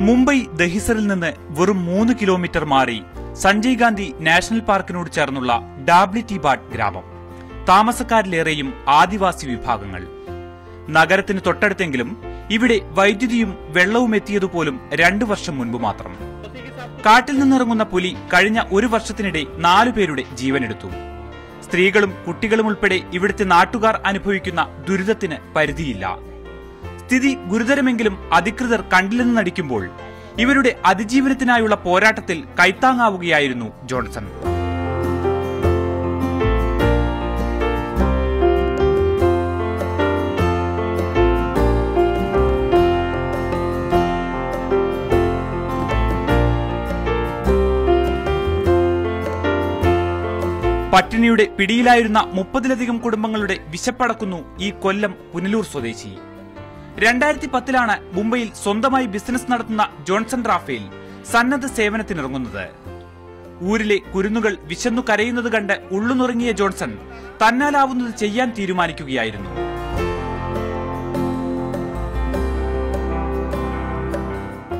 മുംബൈ ദഹിസറിൽ നിന്ന് വെറും മൂന്ന് കിലോമീറ്റർ മാറി സഞ്ജയ് ഗാന്ധി നാഷണൽ പാർക്കിനോട് ചേർന്നുള്ള ഡാബ്ലിറ്റി ബാട്ട് ഗ്രാമം. താമസക്കാരിലേറെയും ആദിവാസി വിഭാഗങ്ങൾ. നഗരത്തിന് തൊട്ടടുത്തെങ്കിലും ഇവിടെ വൈദ്യുതിയും വെള്ളവും എത്തിയതുപോലും രണ്ടു വർഷം മുൻപ് മാത്രം. കാട്ടിൽ നിന്നിറങ്ങുന്ന പുലി കഴിഞ്ഞ ഒരു വർഷത്തിനിടെ നാലുപേരുടെ ജീവനെടുത്തു. സ്ത്രീകളും കുട്ടികളും ഉൾപ്പെടെ ഇവിടുത്തെ നാട്ടുകാർ അനുഭവിക്കുന്ന ദുരിതത്തിന് പരിധിയില്ല. സ്ഥിതി ഗുരുതരമെങ്കിലും അധികൃതർ കണ്ടില്ലെന്ന് നടിക്കുമ്പോൾ ഇവരുടെ അതിജീവനത്തിനായുള്ള പോരാട്ടത്തിൽ കൈത്താങ്ങാവുകയായിരുന്നു ജോൺസൺ. പട്ടിണിയുടെ പിടിയിലായിരുന്ന മുപ്പതിലധികം കുടുംബങ്ങളുടെ വിശപ്പടക്കുന്നു ഈ കൊല്ലം പുനലൂർ സ്വദേശി. രണ്ടായിരത്തി പത്തിലാണ് മുംബൈയിൽ സ്വന്തമായി ബിസിനസ് നടത്തുന്ന ജോൺസൺ റാഫേൽ സന്നദ്ധ സേവനത്തിനിറങ്ങുന്നത്. ഊരിലെ കുരുന്നുകൾ വിശന്നു കരയുന്നത് കണ്ട് ഉള്ളുനുറങ്ങിയ ജോൺസൺ തന്നാലാവുന്നത് ചെയ്യാൻ തീരുമാനിക്കുകയായിരുന്നു.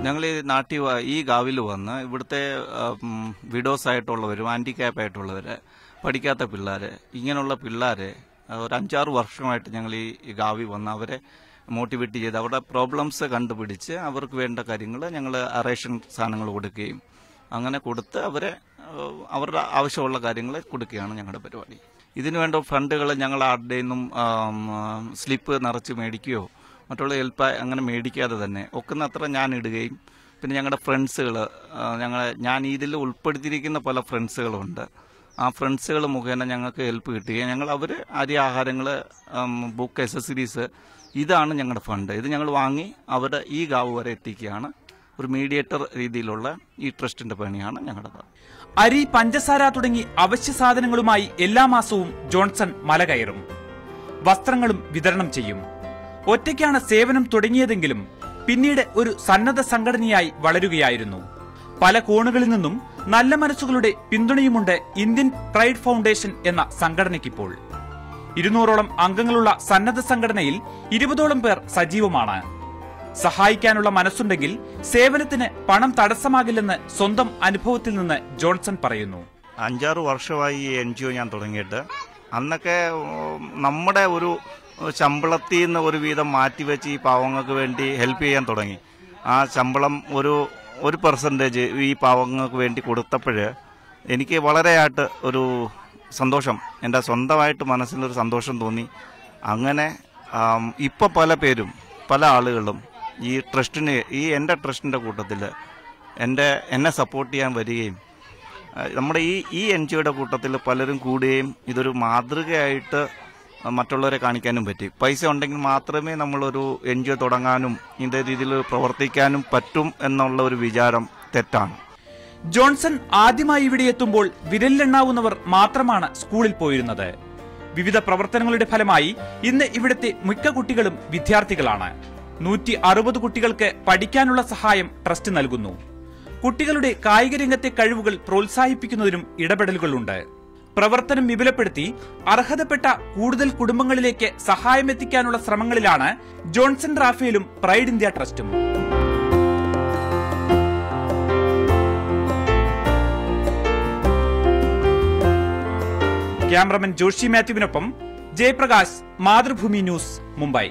ഞങ്ങൾ ഈ നാട്ടിൽ ഈ ഗാവിൽ വന്ന് ഇവിടുത്തെ വിഡോസ് ആയിട്ടുള്ളവരും ഹാൻഡിക്യാപ്പ് ആയിട്ടുള്ളവര് പഠിക്കാത്ത പിള്ളേർ ഇങ്ങനെയുള്ള പിള്ളേരെ ആ, ഒരു അഞ്ചാറ് വർഷമായിട്ട് ഞങ്ങൾ ഈ ഗാവി വന്ന് അവരെ മോട്ടിവേറ്റ് ചെയ്ത് അവരുടെ പ്രോബ്ലംസ് കണ്ടുപിടിച്ച് അവർക്ക് വേണ്ട കാര്യങ്ങൾ ഞങ്ങൾ റേഷൻ സാധനങ്ങൾ കൊടുക്കുകയും അങ്ങനെ കൊടുത്ത് അവരെ അവരുടെ ആവശ്യമുള്ള കാര്യങ്ങൾ കൊടുക്കുകയാണ് ഞങ്ങളുടെ പരിപാടി. ഇതിനു വേണ്ട ഫണ്ടുകൾ ഞങ്ങൾ ആരുടെ നിന്നും സ്ലിപ്പ് നിറച്ച് മേടിക്കുകയോ മറ്റുള്ള ഹെൽപ്പ് അങ്ങനെ മേടിക്കാതെ തന്നെ ഒക്കുന്നത്ര ഞാൻ ഇടുകയും പിന്നെ ഞങ്ങളുടെ ഫ്രണ്ട്സുകൾ ഞങ്ങളെ ഞാൻ ഇതിൽ ഉൾപ്പെടുത്തിയിരിക്കുന്ന പല ഫ്രണ്ട്സുകളുണ്ട് ആ ഫ്രണ്ട്സുകൾ മുഖേന ഞങ്ങൾക്ക് ഹെൽപ്പ് കിട്ടുകയും ഞങ്ങൾ അവർ അരി ആഹാരങ്ങൾ ബുക്ക് എസസറീസ് ഇതാണ് ഞങ്ങളുടെ ഫണ്ട്. ഇത് ഞങ്ങൾ വാങ്ങി അവരുടെ ഈ ഗാവ് വരെ എത്തിക്കുകയാണ്. ഒരു മീഡിയേറ്റർ രീതിയിലുള്ള ഈ ട്രസ്റ്റിന്റെ പണിയാണ് ഞങ്ങളുടേത് അരി പഞ്ചസാര തുടങ്ങി അവശ്യ സാധനങ്ങളുമായി എല്ലാ മാസവും ജോൺസൺ മല കയറും. വസ്ത്രങ്ങളും വിതരണം ചെയ്യും. ഒറ്റയ്ക്കാണ് സേവനം തുടങ്ങിയതെങ്കിലും പിന്നീട് ഒരു സന്നദ്ധ സംഘടനയായി വളരുകയായിരുന്നു. പല കോണുകളിൽ നിന്നും നല്ല മനസ്സുകളുടെ പിന്തുണയുമുണ്ട് ഇന്ത്യൻ പ്രൈഡ് ഫൗണ്ടേഷൻ എന്ന സംഘടനയ്ക്കിപ്പോൾ. ഇരുന്നൂറോളം അംഗങ്ങളുള്ള സന്നദ്ധ സംഘടനയിൽ ഇരുപതോളം പേർ സജീവമാണ്. സഹായിക്കാനുള്ള മനസ്സുണ്ടെങ്കിൽ സേവനത്തിന് പണം തടസ്സമാകില്ലെന്ന് സ്വന്തം അനുഭവത്തിൽ നിന്ന് ജോൺസൺ പറയുന്നു. അഞ്ചാറ് വർഷമായി ഈ എൻ ജി ഒ ഞാൻ തുടങ്ങിയിട്ട്. അന്നൊക്കെ നമ്മുടെ ഒരു ശമ്പളത്തിൽ നിന്ന് ഒരു വീതം മാറ്റിവെച്ച് ഈ പാവങ്ങൾക്ക് വേണ്ടി ഹെൽപ്പ് ചെയ്യാൻ തുടങ്ങി. ആ ശമ്പളം ഒരു ഒരു പെർസെന്റേജ് ഈ പാവങ്ങൾക്ക് വേണ്ടി കൊടുത്തപ്പോൾ എനിക്ക് വളരെയായിട്ട് ഒരു സന്തോഷം. എന്റെ സ്വന്തമായിട്ട് മനസ്സിനൊരു സന്തോഷം തോന്നി. അങ്ങനെ ഇപ്പോൾ പല പേരും പല ആളുകളും ഈ ട്രസ്റ്റിന് ഈ എന്റെ ട്രസ്റ്റിന്റെ കൂട്ടത്തിൽ എന്റെ എന്നെ സപ്പോർട്ട് ചെയ്യാൻ വരികയും നമ്മുടെ ഈ ഈ എൻ ജിയുടെ കൂട്ടത്തിൽ പലരും കൂടുകയും ഇതൊരു മാതൃകയായിട്ട് മറ്റുള്ളവരെ കാണിക്കാനും പറ്റി. പൈസ ഉണ്ടെങ്കിൽ മാത്രമേ നമ്മളൊരു എൻ ജി ഒ തുടങ്ങാനും ഇതേ രീതിയിൽ പ്രവർത്തിക്കാനും പറ്റും എന്നുള്ള ഒരു വിചാരം തെറ്റാണ്. ജോൺസൺ ആദ്യമായി ഇവിടെ എത്തുമ്പോൾ വിരലിലെണ്ണാവുന്നവർ മാത്രമാണ് സ്കൂളിൽ പോയിരുന്നത്. വിവിധ പ്രവർത്തനങ്ങളുടെ ഫലമായി ഇന്ന് ഇവിടുത്തെ മിക്ക കുട്ടികളും വിദ്യാർത്ഥികളാണ്. നൂറ്റി അറുപത് കുട്ടികൾക്ക് പഠിക്കാനുള്ള സഹായം ട്രസ്റ്റ് നൽകുന്നു. കുട്ടികളുടെ കായിക രംഗത്തെ കഴിവുകൾ പ്രോത്സാഹിപ്പിക്കുന്നതിനും ഇടപെടലുകളുണ്ട്. പ്രവർത്തനം വിപുലപ്പെടുത്തി അർഹതപ്പെട്ട കൂടുതൽ കുടുംബങ്ങളിലേക്ക് സഹായമെത്തിക്കാനുള്ള ശ്രമങ്ങളിലാണ് ജോൺസൺ റാഫേലും പ്രൈഡ് ഇന്ത്യ ട്രസ്റ്റും. ക്യാമറമാൻ ജോഷി മാത്യുവിനൊപ്പം ജയപ്രകാശ് മാതൃഭൂമി ന്യൂസ് മുംബൈ.